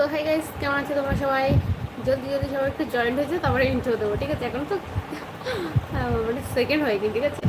So hi guys কেমন আছে তোমরা সবাই? জলদি জলদি সবাই একটু জয়েন্ট হয়েছে, তারপরে ইন্ট্রো দেবো, ঠিক আছে? এখন তো মানে সেকেন্ড হয়ে হয়নি, ঠিক আছে?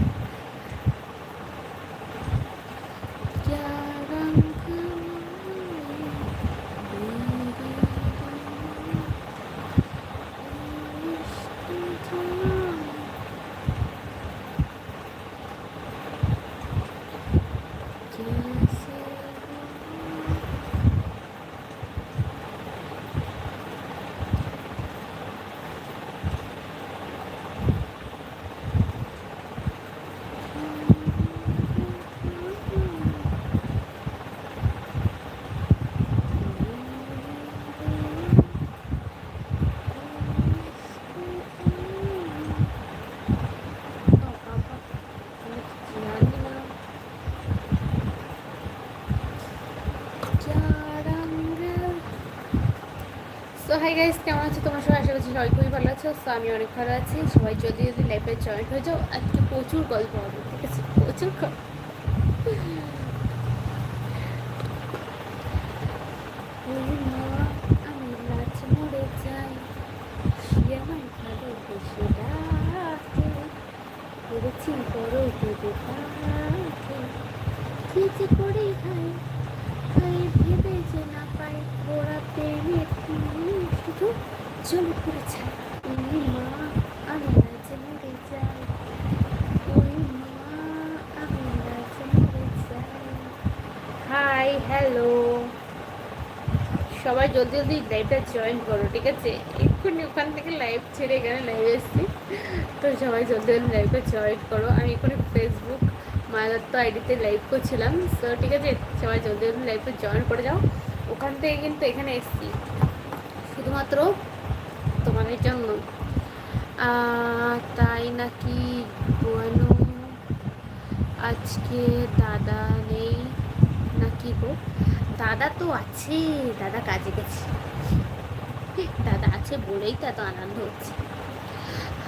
হাই গাইস কেমন আছো? তোমার সবাই? আশা করছি সবাই খুবই ভালো আছো। সো আমি অনেক ভালো আছি। সবাই যদি যদি লাইফে জয়েন্ট হয়ে যাও। আজকে প্রচুর গল্প হবে, ঠিক আছে? প্রচুর কি করি ভাই তাই ভেবে যে না পাই ওরা প্রেমের শুধু জলে যায় ওই মা আমি লাচে মরে যাই মা আমি লাচে মরে যাই হাই হ্যালো সবাই জলদি জলদি লাইভটা জয়েন করো, ঠিক আছে? এক্ষুনি ওখান থেকে লাইভ ছেড়ে এখানে লাইভ এসেছি। তো সবাই জলদি জলদি লাইভটা জয়েন করো। আমি এখানে ফেসবুক মায়াদত্ত আইডিতে লাইভ করছিলাম। তো ঠিক আছে, সবাই জলদি জলদি লাইভটা জয়েন করে যাও। ওখান থেকে কিন্তু এখানে এসেছি। শুধুমাত্র তোমাদের জন্য। তাই নাকি বনু? আজকে দাদা নেই নাকি গো? দাদা তো আছে, দাদা কাজে গেছে। দাদা আছে বলেই তো এত আনন্দ হচ্ছে।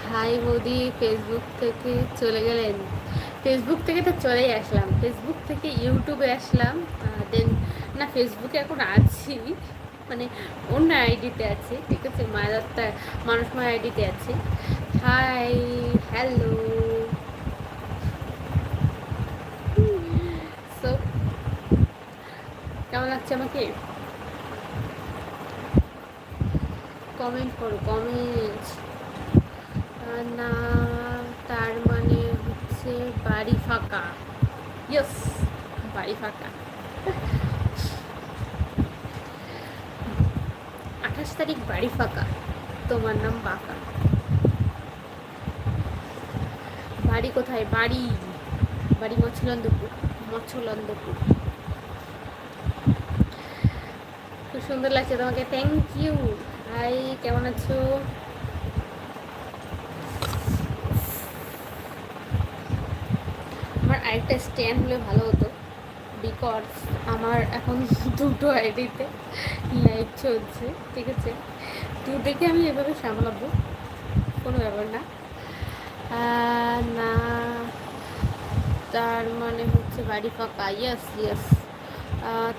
হাই বৌদি ফেসবুক থেকে চলে গেলেন। ফেসবুক থেকে তো চলেই আসলাম। ফেসবুক থেকে ইউটিউবে আসলাম দেন না ফেসবুকে এখন আছি মানে অন্য আইডিতে আছে, ঠিক আছে? মায়াদত্তা মানুষময় আইডিতে আছে। হাই হ্যালো সো কেমন লাগছে আমাকে? কমেন্ট করো কমেন্ট না, তার মানে হচ্ছে বাড়ি ফাঁকা। ইয়েস বাড়ি ফাঁকা। আঠাশ তারিখ বাড়ি ফাঁকা, তোমার নাম বাঁকা। বাড়ি কোথায়? বাড়ি। বাড়ি মৎস্যলন্দপুর মৎস্যলন্দপুর খুব সুন্দর লাগছে তোমাকে থ্যাংক ইউ হাই কেমন আছো আমার আরেকটা স্ট্যান্ড হলে ভালো হতো। বিকজ আমার এখন দুটো আইডিতে লাইভ চলছে, ঠিক আছে? দুটোকে আমি এভাবে সামলাবো, কোনো ব্যাপার না। না, তার মানে হচ্ছে বাড়ি ফাঁকা। ইয়েস ইয়েস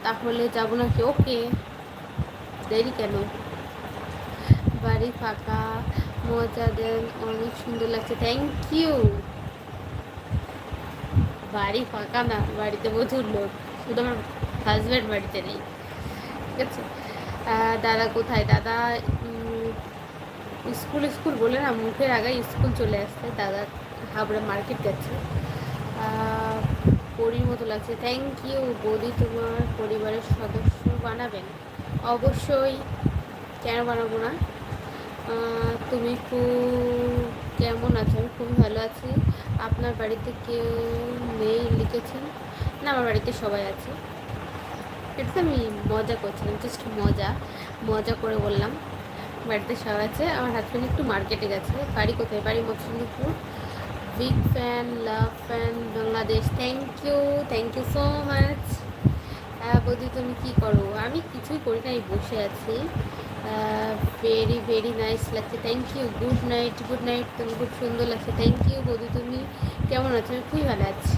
তাহলে যাব নাকি? ওকে দেরি কেন? বাড়ি ফাঁকা। মজা দেন। অনেক সুন্দর লাগছে। থ্যাংক ইউ বাড়ি ফাঁকা না, বাড়িতে প্রচুর লোক, শুধু আমার হাজব্যান্ড বাড়িতে নেই, ঠিক আছে? দাদা কোথায়? দাদা স্কুল স্কুল বলে না, মুখের আগে স্কুল চলে আসছে। দাদা হাবড়া মার্কেট গেছে। পরীর মতো লাগছে। থ্যাংক ইউ বৌদি, তোমার পরিবারের সদস্য বানাবেন। অবশ্যই, কেন বানাবো না? তুমি খুব কেমন আছো? আমি খুব ভালো আছি। আপনার বাড়িতে কেউ নেই লিখেছেন? না, আমার বাড়িতে সবাই আছে। এটা তো আমি মজা করছিলাম জাস্ট মজা। মজা করে বললাম, বাড়িতে সবাই আছে। আমার হাজব্যান্ড একটু মার্কেটে গেছে। বাড়ি কোথায়? বাড়ি Matsyandapur big fan love fan Bangladesh thank you thank you so much হ্যাঁ বৌদি, তুমি কী করো? আমি কিছুই করি না এই বসে আছি। ভেরি ভেরি নাইস লাগছে। Thank you good night good night তুমি খুব সুন্দর লাগছে। থ্যাংক ইউ বৌদি তুমি কেমন আছো? আমি খুবই ভালো আছি।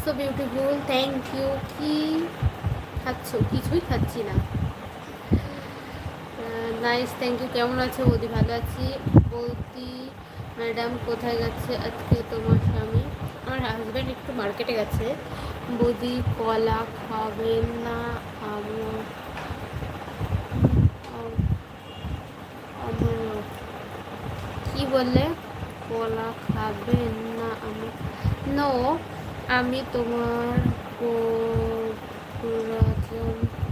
সো বিউটিফুল থ্যাংক ইউ কি খাচ্ছ? কিছুই খাচ্ছি না। নাইস থ্যাংক ইউ কেমন আছো? বৌদি, ভালো আছি। বৌদি ম্যাডাম কোথায় গেছে? আজকে তোমার স্বামী? আমার হাজব্যান্ড একটু মার্কেটে গেছে। বৌদি, কলা খাবেন না? আমার কি বললে? কলা খাবেন না আমি। নো, আমি তোমার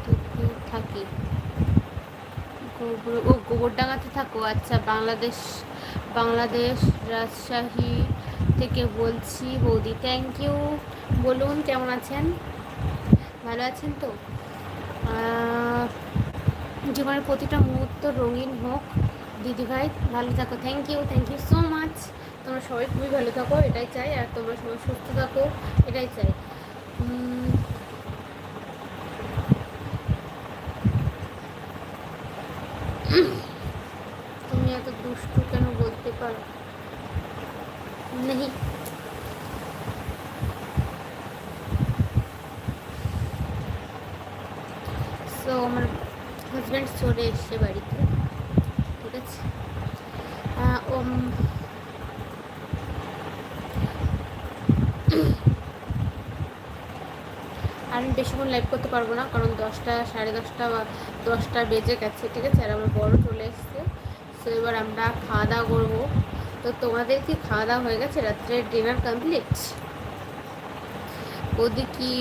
থেকে। থাকি ও, গোবরডাঙ্গাতে থাকো। আচ্ছা বাংলাদেশ বাংলাদেশ রাজশাহী থেকে বলছি। বৌদি থ্যাংক ইউ বলুন, কেমন আছেন? ভালো আছেন তো? জীবনের প্রতিটা মুহূর্ত রঙিন হোক। দিদিভাই ভালো থাকো। Thank you thank you so much তোমরা সবাই খুবই ভালো থাকো, এটাই চাই। আর তোমরা সবাই সুস্থ থাকো, এটাই চাই। তুমি এত দুষ্টু কেন বলতে পারো? নেই। সো আমার হাজব্যান্ড চলে এসছে বাড়িতে। আছে। আমি বেশিক্ষণ লাইভ করতে পারব না, কারণ দশটা, সাড়ে দশটা বা দশটা বেজে গেছে, ঠিক আছে? আর আমার বড় চলে এসছে। সো এবার আমরা খাওয়া দাওয়া করব। তো তোমাদের কি খাওয়া দাওয়া হয়ে গেছে? রাত্রে ডিনার কমপ্লিট বৌদি কি,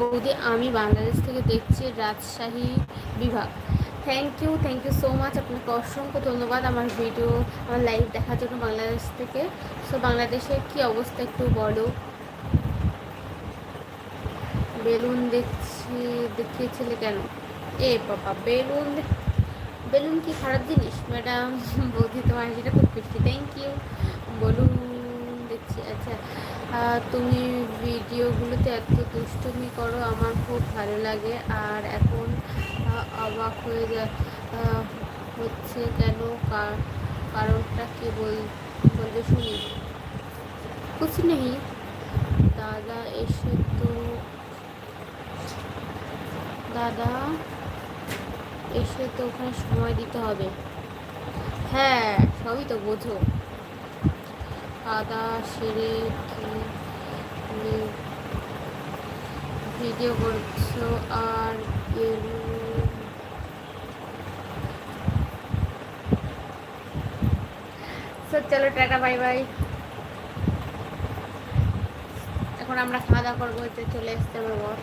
বৌদি আমি বাংলাদেশ থেকে দেখছি রাজশাহী বিভাগ। Thank you thank you so much আপনাকে অসংখ্য ধন্যবাদ আমার ভিডিও আমার লাইভ দেখার জন্য বাংলাদেশ থেকে। সো বাংলাদেশের কি অবস্থা একটু বলো? বেলুন দেখছি, দেখিয়েছিলে কেন? এ বাবা, বেলুন। বেলুন কি খারাপ জিনিস? ম্যাডাম, বৌদি তোমার যেটা খুব খুশি থ্যাংক ইউ বলুন, দেখছি। আচ্ছা তুমি ভিডিওগুলোতে এত দুষ্টুমি করো, আমার খুব ভালো লাগে। আর এখন অবাক হয়ে যা হচ্ছে কেন? কার- কারণটা কি বল বলবে শুনি। কুছ নেই। দাদা এসে তো, দাদা এসে তো ওখানে সময় দিতে হবে। হ্যাঁ সবই তো বোঝো। খাওয়া সেরে কি ভিডিও করছ আর বেলুন সো চলো, টাটা, বাই বাই। এখন আমরা খাওয়া দাওয়া করব হচ্ছে চলে এসতে হবে বর।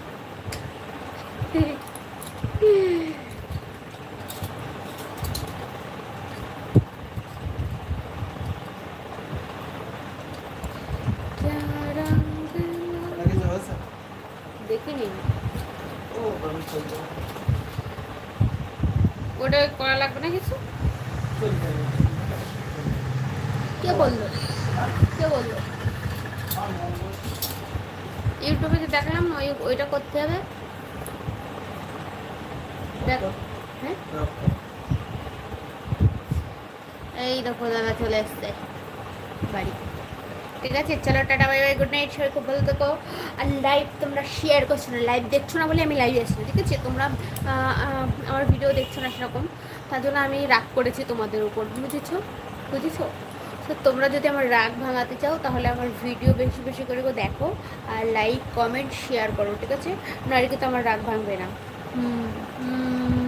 দেখিনি। ওটা করা লাগবে না কিছু? কে বলল? কে বলল? ইউটিউবে যে দেখলাম, ওই ওইটা করতে হবে। দেখ হ্যাঁ? এই দেখো দাদা চলে এসছে, বাড়ি। ঠিক আছে, চলো, tata, bye bye good night সবাই খুব ভালো থেকো। আর লাইভ তোমরা শেয়ার করছ না লাইভ দেখছ না বলে আমি লাইভ আসছি ঠিক আছে? তোমরা আমার ভিডিও দেখছ না সেরকম। তার জন্য আমি রাগ করেছি তোমাদের উপর, বুঝেছ? বুঝেছ? তো তোমরা যদি আমার রাগ ভাঙাতে চাও, তাহলে আমার ভিডিও বেশি বেশি করে দেখো আর লাইক কমেন্ট শেয়ার করো, ঠিক আছে? নারী তো আমার রাগ ভাঙবে না। হুম।